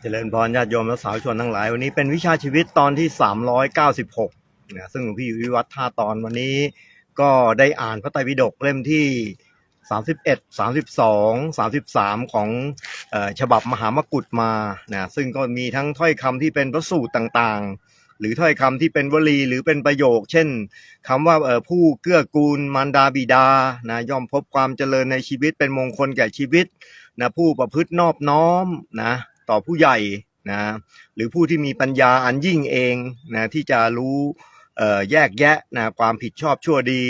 เจริญพรญาติโยมและสาวชนทั้งหลาย วันนี้เป็นวิชาชีวิตตอนที่ 396นะซึ่งหลวงพี่วิวัฒน์ท่าตอนวันนี้ก็ได้อ่านพระไตรปิฎกเล่มที่ 31 32 33 ของออฉบับมหามกุฏมานะซึ่งก็มีทั้งถ้อยคำที่เป็นพระสูตรต่างๆ หรือถ้อยคำที่เป็นวลีหรือเป็นประโยค เช่นคำว่าผู้เกื้อกูลมารดาบิดานะย่อมพบความเจริญในชีวิตเป็นมงคลแก่ชีวิตนะผู้ประพฤตินอบน้อมนะ ต่อผู้ใหญ่นะหรือผู้ที่มีปัญญาอันยิ่งเองนะที่จะรู้แยกแยะนะความผิดชอบชั่วดี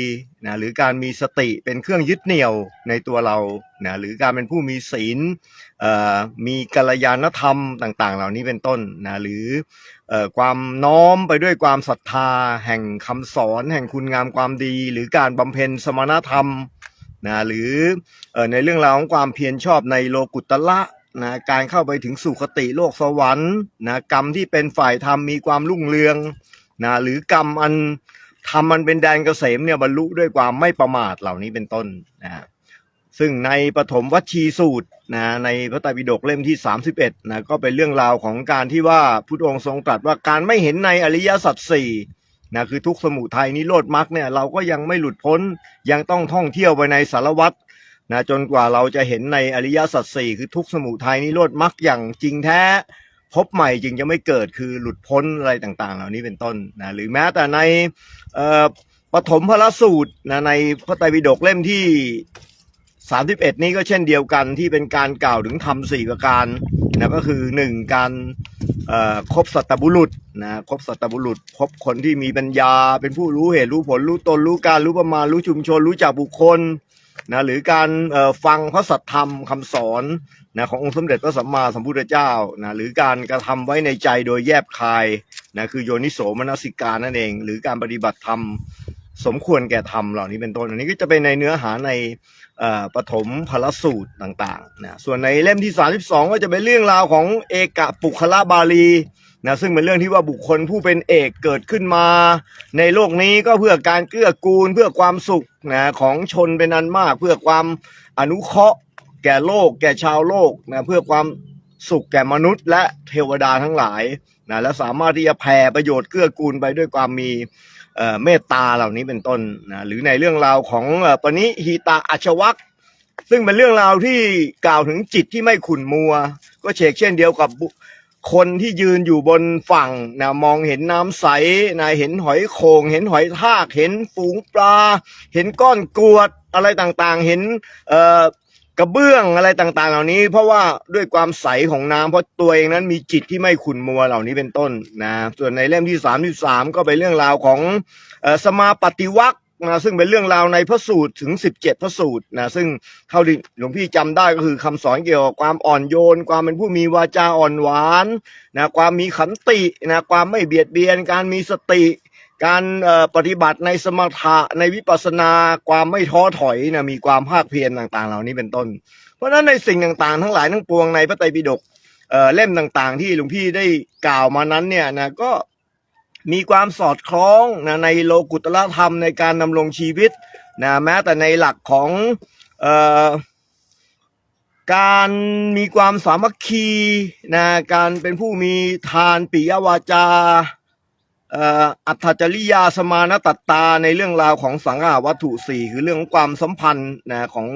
นะหรือการมีสติเป็นเครื่องยึดเหนี่ยวในตัวเรานะหรือการเป็นผู้มีศีลอ่อมีกัลยาณธรรมต่าง ๆ เหล่านี้เป็นต้นนะหรือเอ่อความน้อมไปด้วยความศรัทธา แห่งคำสอนแห่งคุณงามความดี หรือการบำเพ็ญสมณธรรมนะหรือเอ่อในเรื่องราวของความเพียรชอบในโลกุตละ นะการเข้าไปถึงสุคติโลกสวรรค์นะกรรมที่เป็นฝ่ายธรรมมีความรุ่งเรืองนะหรือกรรมอันทำมันเป็นแดนเกษมเนี่ยบรรลุด้วยความไม่ประมาทเหล่านี้เป็นต้นนะซึ่งในปฐมวัชีสูตรนะในพระไตรปิฎกเล่มที่ 31นะก็เป็นเรื่องราวของการที่ว่าพุทธองค์ทรงตรัสว่าการไม่เห็นในอริยสัจสี่นะคือทุกสมุทัยนิโรธมรรคเนี่ยเราก็ยังไม่หลุดพ้นยังต้องท่องเที่ยวไปในสารวัตร นะจนกว่าเราจะเห็นในอริยสัจสี่คือทุกสมุทัยนิโรธมรรคอย่างจริงแท้ พบใหม่จึงจะไม่เกิดคือหลุดพ้นอะไรต่าง ๆ เหล่านี้เป็นต้นนะหรือแม้แต่ในปฐมพระสูตรนะในพระไตรปิฎกเล่มที่ 31 นี้ก็เช่นเดียวกันที่เป็นการกล่าวถึงธรรมสี่ประการนะก็คือหนึ่งการเอ่อคบสัตบุรุษนะคบสัตบุรุษพบคนที่มีปัญญา เป็นผู้รู้เหตุรู้ผลรู้ตนรู้การรู้ประมาณรู้ชุมชน รู้จักบุคคล นะหรือการฟังพระสัทธรรมคำสอนนะขององค์สมเด็จพระสัมมาสัมพุทธเจ้านะหรือการกระทำไว้ในใจโดยแยบคายนะคือโยนิโสมนสิการนั่นเอง หรือการปฏิบัติธรรมสมควรแก่ธรรมเหล่านี้เป็นต้นอันนี้ก็จะเป็นในเนื้อหาในปฐมพลสูตรต่างๆนะส่วนในเล่มที่ 32 ก็จะเป็นเรื่องราวของเอกปุคละบาลี นะซึ่งเป็นเรื่องที่ว่าบุคคลผู้เป็นเอกเกิดขึ้นมา ในโลกนี้ก็เพื่อการเกื้อกูลเพื่อความสุขนะของชนเป็นอันมาก เพื่อความอนุเคราะห์ แก่โลก แก่ชาวโลกนะเพื่อความสุขแก่มนุษย์ และเทวดาทั้งหลายนะและสามารถที่จะแผ่ประโยชน์เกื้อกูลไปด้วยความมีเอ่อเมตตาเหล่านี้เป็นต้นนะหรือในเรื่องราวของปณิหิตาอัชวักซึ่งเป็นเรื่องราวที่กล่าวถึงจิตที่ไม่ขุ่นมัว ก็เชกเช่นเดียวกับ คนที่ยืนอยู่บนฝั่งนะมองเห็นน้ำใสนะเห็นหอยโขงเห็นหอยทาก เห็นฝูงปลา เห็นก้อนกรวดอะไรต่างๆ เห็นเอ่อกระเบื้องอะไรต่างๆ เหล่านี้ เพราะว่าด้วยความใสของน้ำเพราะตัวเองนั้นมีจิตที่ไม่ขุ่นมัวเหล่านี้เป็นต้นนะส่วนในเล่มที่สามที่สามก็เป็นเรื่องราวของเอ่อสมาปฏิวัค นะซึ่งเป็นเรื่องราวในพระสูตรถึง17พระสูตรนะซึ่งเท่าที่หลวงพี่จำได้ก็คือคำสอนเกี่ยวกับความอ่อนโยน ความเป็นผู้มีวาจาอ่อนหวานนะความมีขันตินะความไม่เบียดเบียน การมีสติ การปฏิบัติในสมถะในวิปัสสนา ความไม่ท้อถอยนะมีความภาคเพียรต่างๆ เหล่านี้เป็นต้น เพราะฉะนั้นในสิ่งต่างๆ ทั้งหลายทั้งปวงในพระไตรปิฎกเเล่มต่างๆ ที่หลวงพี่ได้กล่าวมานั้นเนี่ยนะก็ มีความสอดคล้องนะในโลกุตละธรรมในการดำรงชีวิตนะแม้แต่ในหลักของออการมีความสามัคคีนะการเป็นผู้มีทานปิยวาจาอัตจริยาสมานตัตตาในเรื่องราวของสังหาวัตถุสี่คือเรื่องของความสัมพันธ์นะของ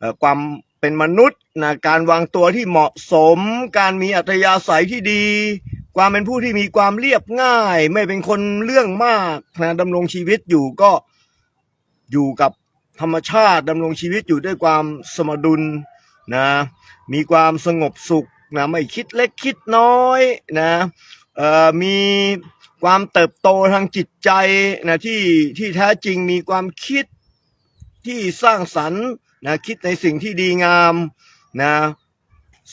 อความเป็นมนุษย์ นะการวางตัวที่เหมาะสม การมีอัธยาศัยที่ดี ความเป็นผู้ที่มีความเรียบง่าย ไม่เป็นคนเรื่องมากนะดำรงชีวิตอยู่ก็อยู่กับธรรมชาติดำรงชีวิตอยู่ด้วยความสมดุลนะมีความสงบสุขนะไม่คิดเล็กคิดน้อยนะเอ่อมีความเติบโตทางจิตใจนะที่ที่แท้จริงมีความคิดที่สร้างสรรค์นะคิดในสิ่งที่ดีงาม นะ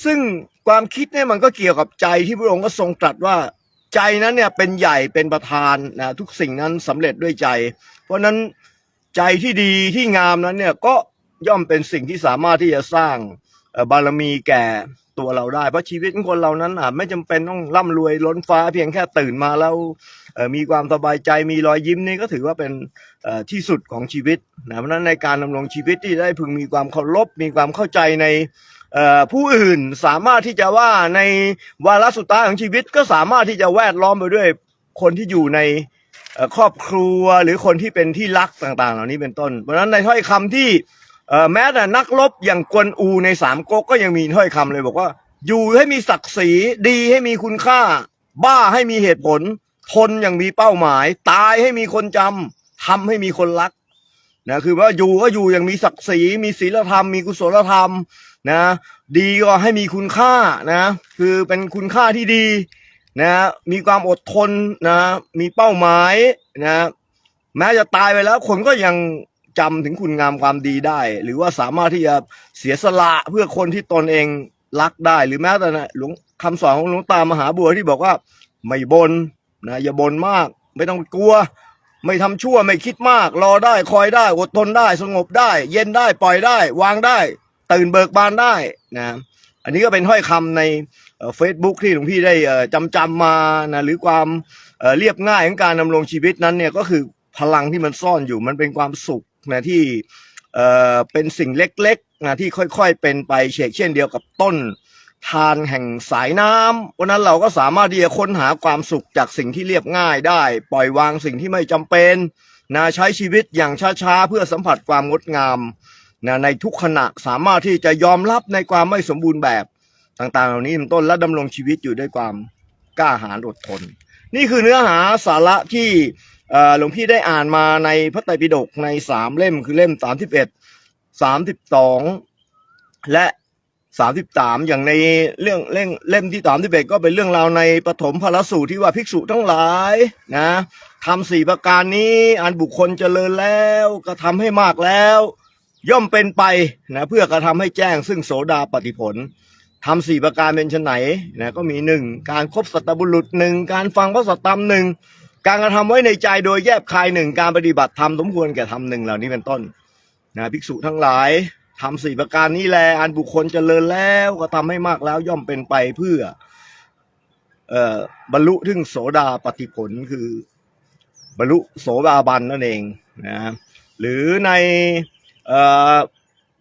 ซึ่งความคิดเนี่ยมันก็เกี่ยวกับใจที่พระองค์ก็ทรงตรัสว่าใจนั้นเนี่ยเป็นใหญ่เป็นประธานนะทุกสิ่งนั้นสำเร็จด้วยใจ เพราะฉะนั้นใจที่ดีที่งามนั้นเนี่ยก็ย่อมเป็นสิ่งที่สามารถที่จะสร้างบารมีแก่ตัวเราได้ เพราะชีวิตของคนเรานั้นอาจไม่จำเป็นต้องร่ำรวยล้นฟ้าเพียงแค่ตื่นมาแล้ว มีความสบายใจมีรอยยิ้มนี่ก็ถือว่าเป็นที่สุดของชีวิตนะเพราะนั้นในการดำรงชีวิตที่ได้พึงมีความเคารพมีความเข้าใจในผู้อื่นสามารถที่จะว่าในวาระสุดท้ายของชีวิตก็สามารถที่จะแวดล้อมไปด้วยคนที่อยู่ในครอบครัวหรือคนที่เป็นที่รักต่างๆ เหล่านี้เป็นต้น เพราะฉะนั้นในถ้อยคำที่แม้แต่นักรบอย่างกวนอูในสามก๊กก็ยังมีถ้อยคำเลยบอกว่า อยู่ให้มีศักดิ์ศรีดีให้มีคุณค่า บ้าให้มีเหตุผล ทนอย่างมีเป้าหมาย ตายให้มีคนจำทำให้มีคนรักนะคือว่าอยู่ก็อยู่อย่างมีศักดิ์ศรีมีศีลธรรม มีกุศลธรรมนะดีก็ให้มีคุณค่านะคือเป็นคุณค่าที่ดีนะมีความอดทนนะมีเป้าหมายนะแม้จะตายไปแล้วคนก็ยังจำถึงคุณงามความดีได้ หรือว่าสามารถที่จะเสียสละเพื่อคนที่ตนเองรักได้ หรือแม้แต่นะหลวงคำสอนของหลวงตามหาบัวที่บอกว่าไม่บน นะอย่าบ่นมาก ไม่ต้องกลัว ไม่ทำชั่วไม่คิดมาก รอได้คอยได้ อดทนได้ สงบได้ เย็นได้ปล่อยได้ วางได้ ตื่นเบิกบานได้นะอันนี้ก็เป็นถ้อยคำในเฟซบุ๊กที่หลวงพี่ได้จำจำมานะหรือความเรียบง่ายของการดำรงชีวิตนั้นเนี่ยก็คือพลังที่มันซ่อนอยู่มันเป็นความสุขนะที่เอ่อเป็นสิ่งเล็กๆนะที่ค่อยๆเป็นไปเชกเช่นเดียวกับต้น ทานแห่งสายน้ำวันนั้นเราก็สามารถที่จะค้นหาความสุขจากสิ่งที่เรียบง่ายได้ ปล่อยวางสิ่งที่ไม่จำเป็นนะใช้ชีวิตอย่างช้าๆ เพื่อสัมผัสความงดงามนะในทุกขณะสามารถที่จะยอมรับในความไม่สมบูรณ์แบบต่างๆ เหล่านี้เป็นต้นและดำรงชีวิตอยู่ด้วยความกล้าหาญอดทน นี่คือเนื้อหาสาระที่เอ่อหลวงพี่ได้อ่านมาในพระไตรปิฎกในสามเล่มคือเล่มสามสิบเอ็ดสามสิบสองและ สามสิบสามอย่างในเรื่องเล่มเล่มที่สามสิบเอ็ดก็เป็นเรื่องราวในปฐมพระสูตรที่ว่าภิกษุทั้งหลายนะทำสี่ประการนี้อันบุคคลเจริญแล้วก็ทำให้มากแล้ว ย่อมเป็นไปนะเพื่อกระทำให้แจ้งซึ่งโสดาปฏิผลทำสี่ประการเป็นชนไหนนะก็มีหนึ่งการครบสัตบุรุษหนึ่งการฟังพระสัตธรรมหนึ่งการกระทำไว้ในใจโดยแยบคายหนึ่งการปฏิบัติธรรมสมควรแก่ธรรมหนึ่งเหล่านี้เป็นต้นนะภิกษุทั้งหลาย ทำสี่ประการนี้แล อันบุคคลเจริญแล้วก็ทำให้มากแล้วย่อมเป็นไปเพื่อ เอ่อบรรลุถึงโสดาปฏิผลคือบรรลุโสดาบันนั่นเองนะหรือในเอ่อ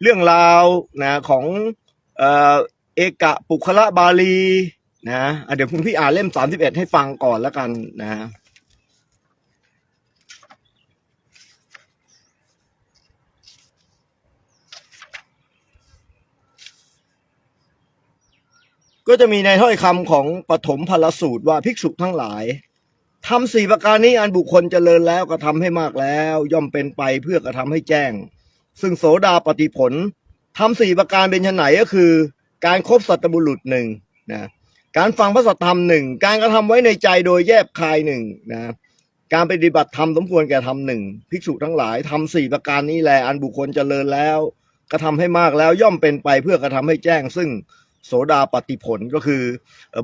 เรื่องราวนะของเอ่อเอกะปุคละบาลีนะะเดี๋ยวคุณพี่อ่านเล่มสามสิบเอ็ดให้ฟังก่อนแล้วกันนะ ก็จะมีในถ้อยคำของปฐมพลสูตรว่าภิกษุทั้งหลายทำสี่ประการนี้อันบุคคลเจริญแล้วก็ทำให้มากแล้ว ย่อมเป็นไปเพื่อกระทำให้แจ้ง ซึ่งโสดาปฏิผลทำสี่ประการเป็นชนไหนก็คือ การครบสัตบุรุษหนึ่งนะการฟังพระสัทธรรมหนึ่งการกระทำไว้ในใจโดยแยบคายหนึ่งนะการปฏิบัติธรรมสมควรแก่ธรรมหนึ่งภิกษุทั้งหลายทำสี่ประการนี้แลอันบุคคลเจริญแล้ว กระทำให้มากแล้วย่อมเป็นไปเพื่อกระทำให้แจ้ง ซึ่ง โสดาปฏิผลก็คือ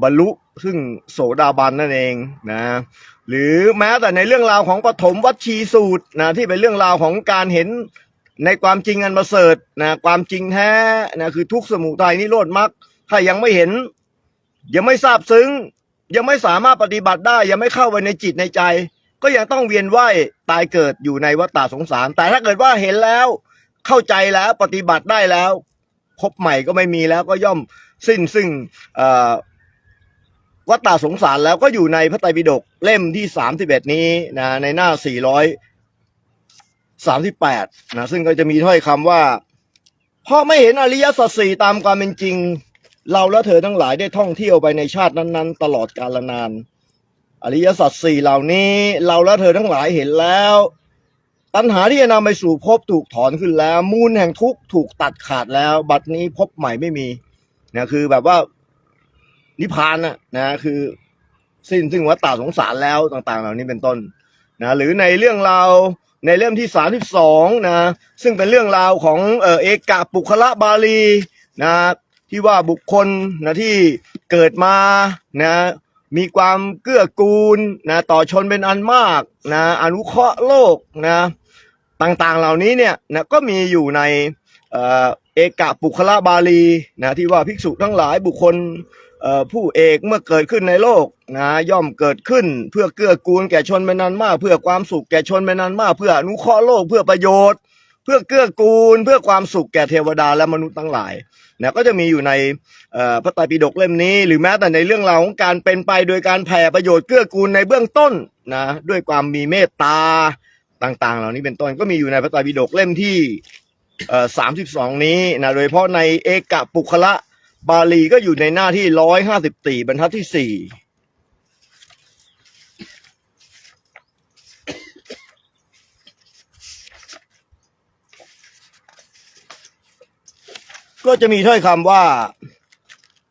บรรลุซึ่งโสดาบันนั่นเองนะหรือแม้แต่ในเรื่องราวของปฐมวัชีสูตรนะที่เป็นเรื่องราวของการเห็นในความจริงอันประเสริฐนะความจริงแท้นะคือทุกสมุทัยนิโรธมรรคถ้ายังไม่เห็น ยังไม่ทราบซึ้ง ยังไม่สามารถปฏิบัติได้ ยังไม่เข้าไปในจิตในใจ ก็ยังต้องเวียนว่ายตายเกิดอยู่ในวัฏฏะสงสาร แต่ถ้าเกิดว่าเห็นแล้ว เข้าใจแล้วปฏิบัติได้แล้วพบใหม่ก็ไม่มีแล้วก็ย่อม สิ้นซึ่งวัฏฏะสงสารแล้วก็อยู่ในพระไตรปิฎกเล่มที่สามสิบเอ็ดนี้นะในหน้าสี่ร้อยสามสิบแปดนะซึ่งก็จะมีถ้อยคำว่า เพราะไม่เห็นอริยสัจสี่ตามความเป็นจริง เราและเธอทั้งหลายได้ท่องเที่ยวไปในชาตินั้น ๆ ตลอดกาลนาน อริยสัจสี่เหล่านี้ เราและเธอทั้งหลายเห็นแล้ว ตัณหาที่จะนำไปสู่ภพถูกถอนขึ้นแล้ว มูลแห่งทุกข์ถูกตัดขาดแล้ว บัดนี้ภพใหม่ไม่มี นะคือแบบว่านิพพานนะนะ คือสิ้นซึ่งวัฏฏะสงสารแล้วต่าง ๆ เหล่านี้เป็นต้นนะหรือในเรื่องราวในเล่มที่สามที่สองนะซึ่งเป็นเรื่องราวของเออเอกะปุคละบาลีนะที่ว่าบุคคลนะที่เกิดมานะมีความเกื้อกูลนะต่อชนเป็นอันมากนะอนุเคราะห์โลกนะต่างๆเหล่านี้เนี่ยนะก็มีอยู่ใน เอกะปุคละบาลีนะที่ว่าภิกษุทั้งหลายบุคคลผู้เอกเมื่อเกิดขึ้นในโลกนะย่อมเกิดขึ้นเพื่อเกื้อกูลแก่ชนเป็นนันมาก เพื่อความสุขแก่ชนเป็นนันมาก เพื่ออนุเคราะห์โลกเพื่อประโยชน์ เพื่อเกื้อกูล เพื่อความสุขแก่เทวดาและมนุษย์ทั้งหลายนะก็จะมีอยู่ในพระไตรปิฎกเล่มนี้ หรือแม้แต่ในเรื่องราวของการเป็นไปโดยการแผ่ประโยชน์เกื้อกูลในเบื้องต้นนะด้วยความมีเมตตาต่างๆ เหล่านี้เป็นต้นก็มีอยู่ในพระไตรปิฎกเล่มที่ สามสิบสองนี้นะโดยเฉพาะในเอกปุคละบาลีก็อยู่ในหน้าที่ร้อยห้าสิบสี่บรรทัดที่สี่ก็จะมีถ้อยคำว่า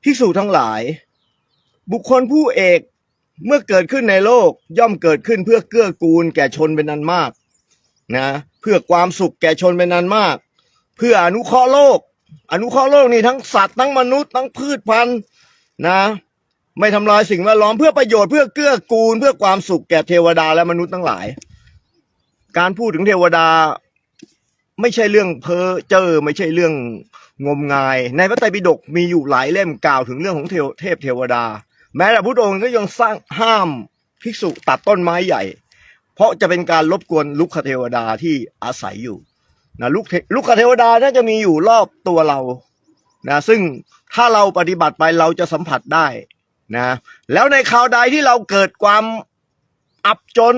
ภิกษุทั้งหลาย บุคคลผู้เอกเมื่อเกิดขึ้นในโลกย่อมเกิดขึ้นเพื่อเกื้อกูลแก่ชนเป็นอันมากนะเพื่อความสุขแก่ชนเป็นอันมาก เพื่ออนุเคราะห์โลก อนุเคราะห์โลกนี่ทั้งสัตว์ทั้งมนุษย์ทั้งพืชพันธุ์นะ ไม่ทำลายสิ่งแวดล้อมเพื่อประโยชน์เพื่อเกื้อกูล เพื่อความสุขแก่เทวดาและมนุษย์ทั้งหลาย การพูดถึงเทวดาไม่ใช่เรื่องเพ้อเจ้อไม่ใช่เรื่องงมงาย ในพระไตรปิฎกมีอยู่หลายเล่มกล่าวถึงเรื่องของเทเทพเทวดา แม้แต่พระองค์ก็ยังสร้างห้ามภิกษุตัดต้นไม้ใหญ่ เพราะจะเป็นการรบกวนลุกขเทวดาที่อาศัยอยู่ นะลุกเทลุกเทวดาน่าจะมีอยู่รอบตัวเรานะซึ่งถ้าเราปฏิบัติไปเราจะสัมผัสได้นะแล้วในคราวใดที่เราเกิดความอับจน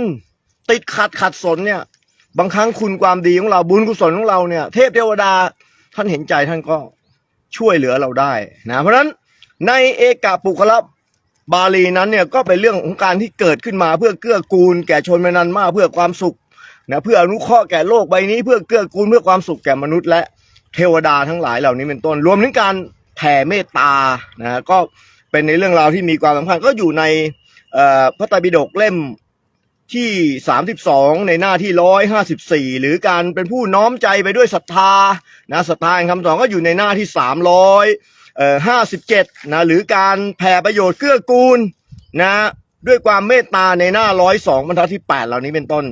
ติดขัดขัดสนเนี่ย บางครั้งคุณความดีของเราบุญกุศลของเราเนี่ย เทพเทวดาท่านเห็นใจท่านก็ช่วยเหลือเราได้นะเพราะฉะนั้นในเอกาปุคละบาลีนั้นเนี่ยก็เป็นเรื่องของการที่เกิดขึ้นมาเพื่อเกื้อกูล แก่ชนเป็นนันมาเพื่อความสุข นะเพื่ออนุเคราะห์แก่โลกใบนี้เพื่อเกื้อกูลเพื่อความสุขแก่มนุษย์และเทวดาทั้งหลายเหล่านี้เป็นต้น รวมถึงการแผ่เมตตานะก็เป็นในเรื่องราวที่มีความสำคัญก็อยู่ในพระไตรปิฎกเล่มที่ 32 ในหน้าที่ 154 หรือการเป็นผู้น้อมใจไปด้วยศรัทธานะศรัทธาคำสอนก็อยู่ในหน้าที่ 300เอ่อ57นะหรือการแผ่ประโยชน์เกื้อกูลนะด้วยความเมตตาในหน้า 102 บรรทัดที่ 8 เหล่านี้เป็นต้น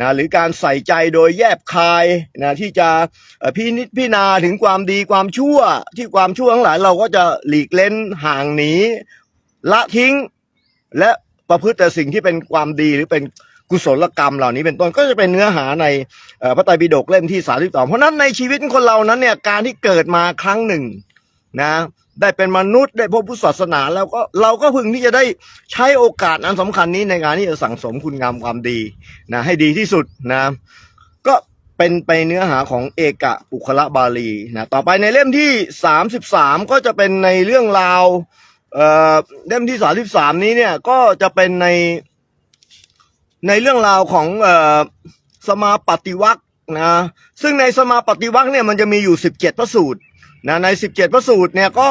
นะหรือการใส่ใจโดยแยบคายนะที่จะพินิจพิจารณาถึงความดีความชั่ว ที่ความชั่วทั้งหลายเราก็จะหลีกเล้นห่างหนีละทิ้ง และประพฤติแต่สิ่งที่เป็นความดีหรือเป็นกุศลกรรมเหล่านี้เป็นต้นก็จะเป็นเนื้อหาในพระไตรปิฎกเล่มที่สามสิบสองเพราะฉะนั้นในชีวิตคนเรานั้นเนี่ยการที่เกิดมาครั้งหนึ่งนะ ได้เป็นมนุษย์ได้พบพุทธศาสนาแล้วก็เราก็พึงที่จะได้ใช้โอกาสอันสำคัญนี้ในการที่จะสั่งสมคุณงามความดีนะให้ดีที่สุดนะก็เป็นไปเนื้อหาของเอกะปุคละบาลีนะต่อไปในเล่มที่สามสิบสามก็จะเป็นในเรื่องราวเอ่อเล่มที่สามสิบสามนี้เนี่ยก็จะเป็นในในเรื่องราวของเอ่อสมาปฏิวัคนะซึ่งในสมาปฏิวัคเนี่ยมันจะมีอยู่สิบเจ็ดพระสูตรนะในสิบเจ็ดพระสูตรเนี่ยก็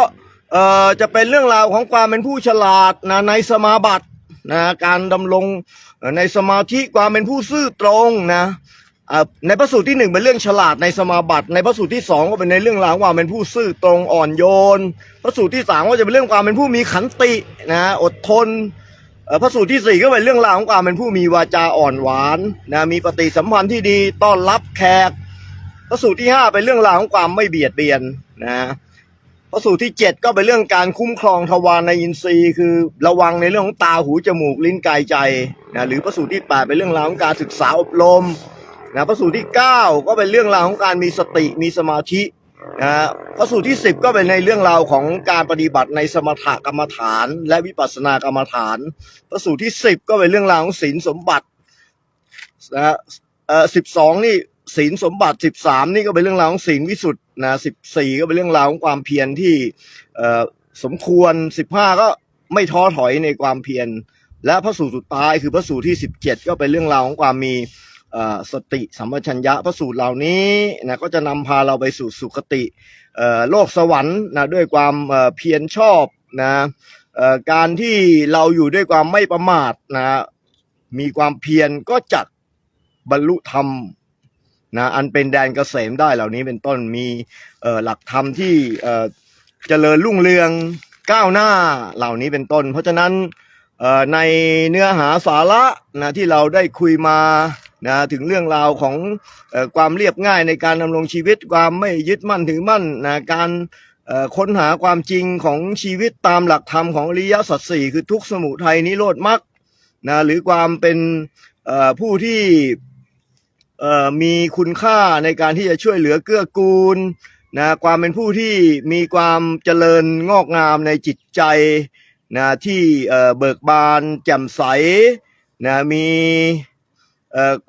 เอ่อจะเป็นเรื่องราวของความเป็นผู้ฉลาดนะในสมาบัตินะการดำรงในสมาธิความเป็นผู้ซื่อตรงนะอ่าในพระสูตรที่หนึ่งเป็นเรื่องฉลาดในสมาบัติ ในพระสูตรที่สองก็เป็นในเรื่องราวความเป็นผู้ซื่อตรงอ่อนโยน พระสูตรที่สามก็จะเป็นเรื่องความเป็นผู้มีขันตินะอดทนเอ่อพระสูตรที่สี่ก็เป็นเรื่องราวของความเป็นผู้มีวาจาอ่อนหวานนะมีปฏิสัมพันธ์ที่ดีต้อนรับแขก พระสูตรที่ห้าเป็นเรื่องราวของความไม่เบียดเบียนนะะสูตรที่เจ็ดก็เป็นเรื่องการคุ้มครองทวารในอินทรีย์ คือระวังในเรื่องของตาหูจมูกลิ้นกายใจนะหรือพระสูตรที่แปดเป็นเรื่องราวของการศึกษาอบรมนะพระสูตรที่เก้าก็เป็นเรื่องราวของการมีสติมีสมาธินะพระสูตรที่สิบก็เป็นในเรื่องราวของการปฏิบัติในสมถกรรมฐาน และวิปัสสนากรรมฐานพระสูตรที่สิบก็เป็นเรื่องราวของศีลสมบัตินะเอ่อสิบสองนี่ศีลสมบัติสิบสามนี่ก็เป็นเรื่องราวของศีลวิสุทธ์ นะสิบสี่ก็เป็นเรื่องราวของความเพียรที่สมควรสิบห้าก็ไม่ท้อถอยในความเพียรและพระสูตรสุดท้ายคือพระสูตรที่สิบเจ็ดก็เป็นเรื่องราวของความมีสติสัมปชัญญะพระสูตรเหล่านี้นะก็จะนำพาเราไปสู่สุคติโลกสวรรค์นะด้วยความเพียรชอบนะการที่เราอยู่ด้วยความไม่ประมาทนะมีความเพียรก็จักบรรลุธรรม นะอันเป็นแดนเกษมได้เหล่านี้เป็นต้นมีเอ่อหลักธรรมที่เอ่อเจริญรุ่งเรืองก้าวหน้าเหล่านี้เป็นต้น เพราะฉะนั้นเอ่อในเนื้อหาสาระนะที่เราได้คุยมานะถึงเรื่องราวของเอ่อความเรียบง่ายในการดำรงชีวิตความไม่ยึดมั่นถือมั่นนะการเอ่อค้นหาความจริงของชีวิตตามหลักธรรมของอริยสัจสี่คือทุกสมุทัยนิโรธมรรคนะหรือความเป็นเอ่อผู้ที่ มีคุณค่าในการที่จะช่วยเหลือเกื้อกูลนะความเป็นผู้ที่มีความเจริญงอกงามในจิตใจนะที่เบิกบานแจ่มใสนะมี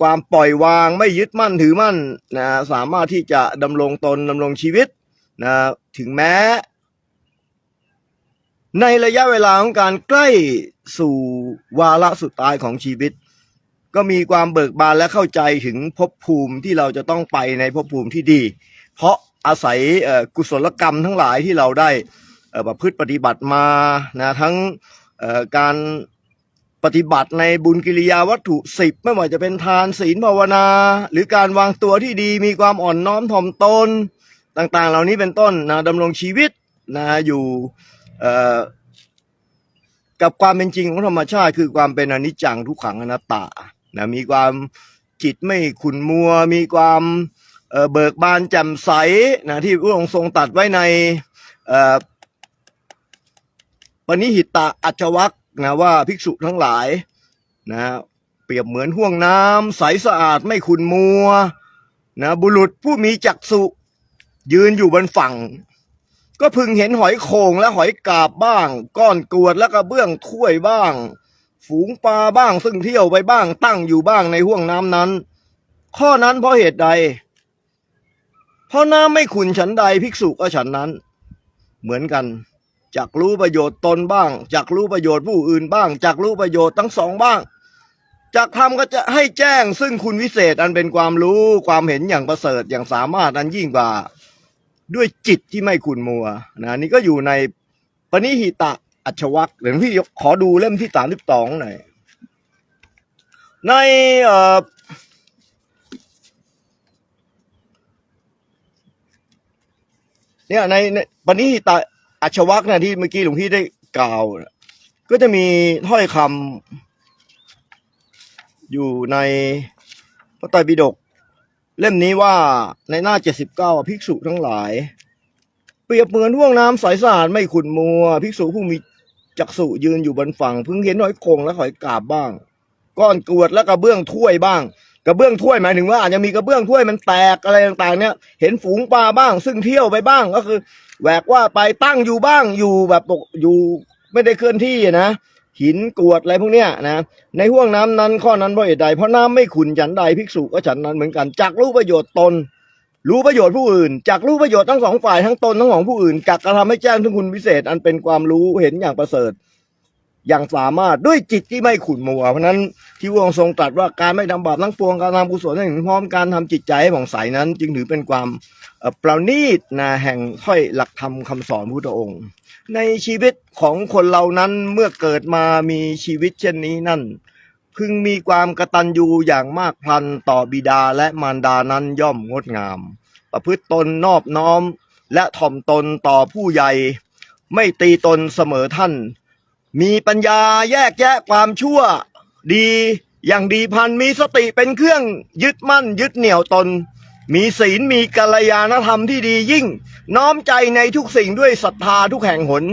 ความปล่อยวางไม่ยึดมั่นถือมั่นนะสามารถที่จะดำรงตนดำรงชีวิตนะถึงแม้ ในระยะเวลาของการใกล้สู่วาระสุดท้ายของชีวิต ก็มีความเบิกบานและเข้าใจถึงภพภูมิที่เราจะต้องไปในภพภูมิที่ดี เพราะอาศัยกุศลกรรมทั้งหลายที่เราได้ประพฤติปฏิบัติมานะทั้งการปฏิบัติในบุญกิริยาวัตถุสิบไม่ว่าจะเป็นทานศีลภาวนา หรือการวางตัวที่ดีมีความอ่อนน้อมถ่อมตนต่างๆ เหล่านี้เป็นต้นนะดำรงชีวิตนะอยู่กับความเป็นจริงของธรรมชาติ คือความเป็นอนิจจังทุกขังอนัตตา นะมีความจิตไม่ขุนมัว มีความเเบิกบานแจ่มใสนะที่พระองค์ทรงตัดไว้ในปณิหิตะอัจฉวักนะว่าภิกษุทั้งหลายนะเปรียบเหมือนห่วงน้ำใสสะอาดไม่ขุนมัวนะบุรุษผู้มีจักษุยืนอยู่บนฝั่ง ก็พึงเห็นหอยโข่งและหอยกาบบ้าง ก้อนกรวดและกระเบื้องถ้วยบ้าง ฝูงปลาบ้างซึ่งเที่ยวไปบ้างตั้งอยู่บ้างในห่วงน้ำนั้น ข้อนั้นเพราะเหตุใด เพราะน้ำไม่ขุนฉันใดภิกษุก็ฉันนั้น เหมือนกันจักรู้ประโยชน์ตนบ้างจักรู้ประโยชน์ผู้อื่นบ้างจักรู้ประโยชน์ทั้งสองบ้างจักทำก็จะให้แจ้งซึ่งคุณวิเศษอันเป็นความรู้ความเห็นอย่างประเสริฐอย่างสามารถอันยิ่งกว่า ด้วยจิตที่ไม่ขุนมัวนะนี่ก็อยู่ในปณิหิตะ อัจฉวักเดี๋ยวพี่ขอดูเล่มที่สามสิบสองหน่อย ในเอ่อเนี่ยในในปณิหิตะอัจฉวักเนี่ยที่เมื่อกี้หลวงพี่ได้กล่าว ก็จะมีถ้อยคำอยู่ในพระไตรปิฎกเล่มนี้ว่าในหน้าเจ็ดสิบเก้าภิกษุทั้งหลาย เปรียบเหมือนห่วงน้ำใสสะอาดไม่ขุ่นมัว ภิกษุผู้มี จักษุยืนอยู่บนฝั่งเพิ่งเห็นหอยโขงและหอยกาบบ้าง ก้อนกรวดและกระเบื้องถ้วยบ้าง กระเบื้องถ้วยหมายถึงว่าอาจจะมีกระเบื้องถ้วยมันแตกอะไรต่างๆ เนี่ย เห็นฝูงปลาบ้าง ซึ่งเที่ยวไปบ้างก็คือแหวกว่าไปตั้งอยู่บ้างอยู่แบบปกอยู่ไม่ได้เคลื่อนที่นะหินกรวดอะไรพวกเนี้ยนะในห่วงน้ำนั้นข้อนั้นเพราะเหตุใดเพราะน้ำไม่ขุนฉันใดภิกษุก็ฉันนั้นเหมือนกันจากรู้ประโยชน์ตน รู้ประโยชน์ผู้อื่น จากรู้ประโยชน์ทั้งสองฝ่ายทั้งตนทั้งของผู้อื่นกักกระทำให้แจ้งถึงคุณวิเศษ อันเป็นความรู้เห็นอย่างประเสริฐ อย่างสามารถด้วยจิตที่ไม่ขุ่นมัว เพราะนั้นที่พระองค์ทรงตรัสว่าการไม่ทำบาปทั้งปวงการทำกุศลให้ถึงพร้อมการทำจิตใจให้ผ่องใสนั้น จึงถือเป็นความประณีตนะแห่งถ้อยหลักธรรมคำสอนพุทธองค์ ในชีวิตของคนเรานั้นเมื่อเกิดมามีชีวิตเช่นนี้นั่น พึงมีความกตัญญูอย่างมากพลันต่อบิดาและมารดานั้นย่อมงดงาม ประพฤติตนนอบน้อมและถ่อมตนต่อผู้ใหญ่ ไม่ตีตนเสมอท่าน มีปัญญาแยกแยะความชั่ว ดีอย่างดีพันมีสติเป็นเครื่องยึดมั่นยึดเหนี่ยวตน มีศีลมีกัลยาณธรรมที่ดียิ่ง น้อมใจในทุกสิ่งด้วยศรัทธาทุกแห่งหน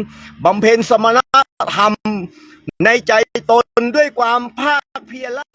บำเพ็ญสมณธรรม ในใจตนด้วยความภาคเพียรละ